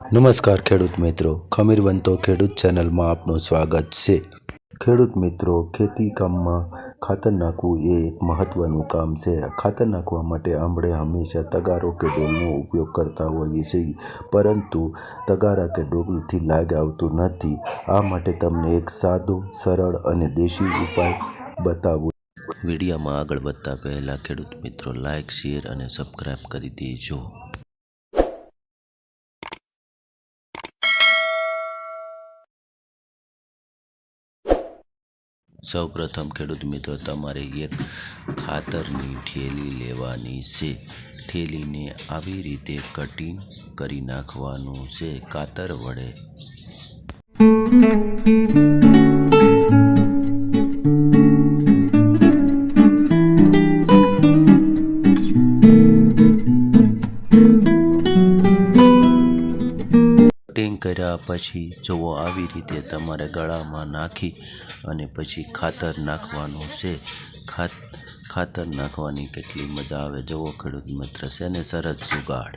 નમસ્કાર ખેડૂત મિત્રો ખમીરવંતો ખેડૂત ચેનલમાં આપનું સ્વાગત છે. ખેડૂત મિત્રો, ખેતી કામમાં ખાતર નાખવું એ એક મહત્ત્વનું કામ છે. ખાતર નાખવા માટે આપણે હંમેશા તગારો કે ડોલનો ઉપયોગ કરતા હોઈએ છીએ, પરંતુ તગારા કે ડોલથી લાગ આવતું નથી. આ માટે તમને એક સાદો, સરળ અને દેશી ઉપાય બતાવું. વિડીયોમાં આગળ વધતા પહેલાં ખેડૂત મિત્રો લાઇક શેર અને સબસ્ક્રાઈબ કરી દેજો. સૌપ્રથમ ખેડૂત મિત્રો, તમારે એક ખાતરની ઠેલી લેવાની છે. ઠેલીને આવી રીતે કટિંગ કરી નાખવાનું છે. કાતર વડે. કટિંગ કર્યા પછી જુઓ આવી રીતે તમારે ગળામાં નાખી અને પછી ખાતર નાખવાનું છે. ખાત, ખાતર નાખવાની કેટલી મજા આવે. જુઓ ખેડૂત મિત્ર છે ને સરસ જુગાડ.